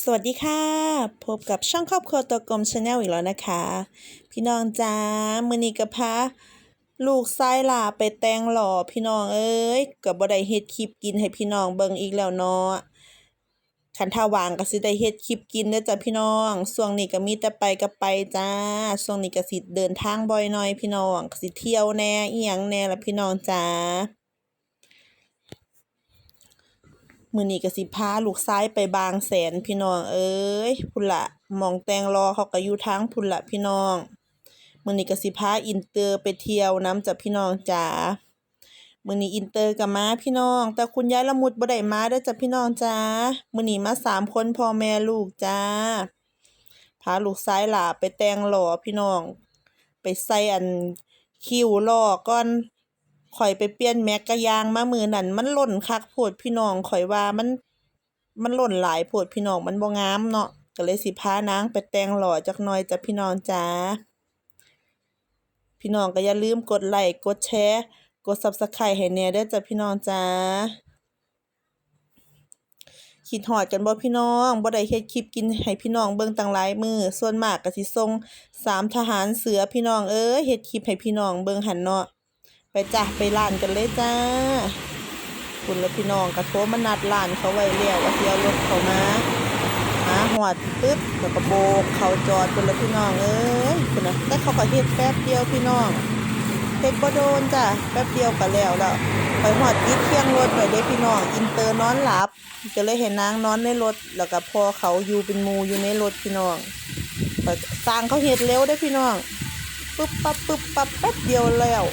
สวัสดีค่ะ พบกับช่องครอบครัวตัวกลมชาแนลอีกแล้วนะคะ พี่น้องจ้ามือนีกับพาลูกซ้ายหลาไปแตงหล่อพี่น้องเอ้ยกับบ่ได้เฮ็ดคลิปกินให้พี่น้องเบิ่งอีกแล้วเนาะคันถ้าวางก็สิได้เฮ็ดคลิปกินเด้อจ้ะพี่น้องช่วงนี้ก็มีแต่ไปก็ไปจ้าช่วงนี้ก็สิเดินทางบ่อยหน่อยพี่น้องก็สิเที่ยวแน่อีหยังแน่ละพี่น้องจ้า มื้อนี้ก็สิพาลูกชายไปบางแสนพี่น้องเอ้ยพุ่นละมองแตงรอเขาก็อยู่ทางพุ่นละพี่น้องมื้อนี้ก็สิพาอินเตอร์ไปเที่ยวนํจ้ะพี่น้องจ๋ามื้อนี้อินเตอร์ก็มาพี่น้อง แต่คุณยายละมุดบ่ได้มาเด้อจ้ะพี่น้องจ๋ามื้อนี้มาสามคนพ่อแม่ลูกจ้าพาลูกชายหลาไปแต่งหล่อพี่น้อง ไปใส่อันคิ้วลอกก่อน ข่อยไปเปลี่ยนแม็กกะยางมามื้อนั้น มันหล่นคักโพดพี่น้องข่อยว่ามัน มันหล่นหลายโพดพี่น้อง มันบ่งามเนาะ ก็เลยสิพานางไปแต่งหล่อจักหน่อยจ้ะพี่น้องจ้า พี่น้องก็อย่าลืมกดไลค์กดแชร์ กด Subscribe ให้แหน่เด้อจ้ะพี่น้องจ้าคิดฮอดกันบ่พี่น้องบ่ได้เฮ็ดคลิปกินให้พี่น้องเบิ่งตั้งหลายมือส่วนมากก็สิส่งสามทหารเสือพี่น้องเอ้ยเฮ็ดคลิปให้พี่น้องเบิ่งหันเนาะ ไปจ้ะไปร้านกันเลยจ้าคุณและพี่น้องก็โทมานัดร้านเขาไว้แล้วว่าสิเอารถเขามามาหอดปึ๊บแล้วก็โบกเขาจอดคุณและพี่น้องเอ้ยคุณนะแต่เขาก็เฮ็ดแป๊บเดียวพี่น้องเฮ็ดบ่โดนจ้ะแป๊บเดียวก็แล้วแล้วไปหอดติดเคียงรถไว้เด้พี่น้องอินเตอร์นอนหลับก็เลยเห็นนางนอนในรถแล้วก็พอเขาอยู่เป็นมูอยู่ในรถพี่น้องสร้างเขาเฮ็ดเร็วได้พี่น้องปึ๊บปั๊บปึ๊บปั๊บแป๊บเดียวแล้ว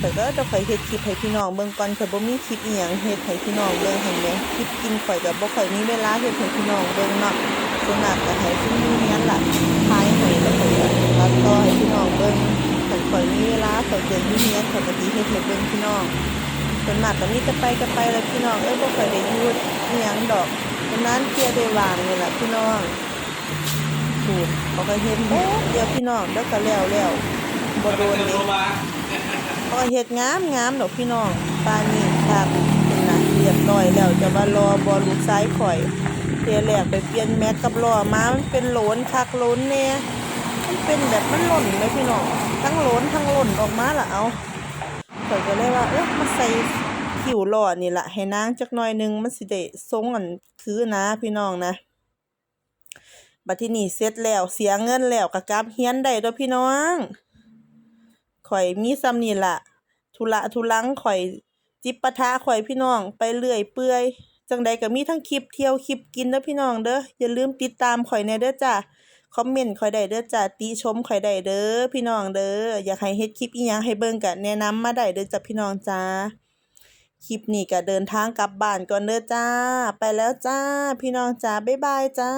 แต่ก็จะข่อยเฮ็ดคลิปให้พี่น้องเบิ่งก่อนข่อยบ่มีคลิปอีหยังเฮ็ดให้พี่น้องเบิ่งหั่นแหมคลิปกินข่อยก็บ่ค่อยมีเวลาเฮ็ดให้พี่น้องเบิ่งเนาะส่วนมากก็ให้ซุมีเรียนล่ะทายให้แล้วข่อยก็ตัดต่อให้พี่น้องเบิ่งคันข่อยมีเวลาข่อยเรียนมีเรียนข่อยก็สิเฮ็ดให้เบิ่งพี่น้องส่วนมากก็มีแต่ไปก็ไปแล้วพี่น้องเอ้ยบ่ค่อยได้อยู่อีหยังดอกฉะนานๆเที่ยได้วางนี่ล่ะพี่น้องถูกเขาก็เฮ็ดแป๊บเดี๋ยวพี่น้องแล้วก็แล้วแล้วบ่โดนเด้ พอเฮ็ดงามงามดอกพี่น้องปานนี้ครับเป็นนะเรียบร้อยแล้วจะว่ารอบอลูกซ้ายข่อยเทียแรกไปเปลี่ยนแม็กกับล้อมามันเป็นโหลนคักโหลนแน่มันเป็นแบบมันหล่นเลยพี่น้องทั้งโหลนทั้งหล่นออกมาละเอาข่อยก็เลยว่าเอ๊ะมาใส่คิ้วล้อนี่ละให้นางจักหน่อยหนึงมันสิได้ทรงอันคือนะพี่น้องนะบัดทีนี้เสร็จแล้วเสียเงินแล้วก็กลับเฮียนได้ด้อพี่น้อง ข่อยมีซ้ำนี่ละธุระทุลังข่อยจิบปะทะข่อยพี่น้องไปเรื่อยเปื่อยจังใดก็มีทั้งคลิปเที่ยวคลิปกินเด้อพี่น้องเด้ออย่าลืมติดตามข่อยแน่เด้อจ้ะคอมเมนต์ข่อยได้เด้อจ้ะติชมข่อยได้เด้อพี่น้องเด้ออยากให้เฮ็ดคลิปอีหยังให้เบิ่งก็แนะนำมาได้เด้อจ้ะพี่น้องจ้าคลิปนี้ก็เดินทางกลับบ้านก่อนเด้อจ้า ไปแล้วจ้า พี่น้องจ้าบ๊ายบายจ้า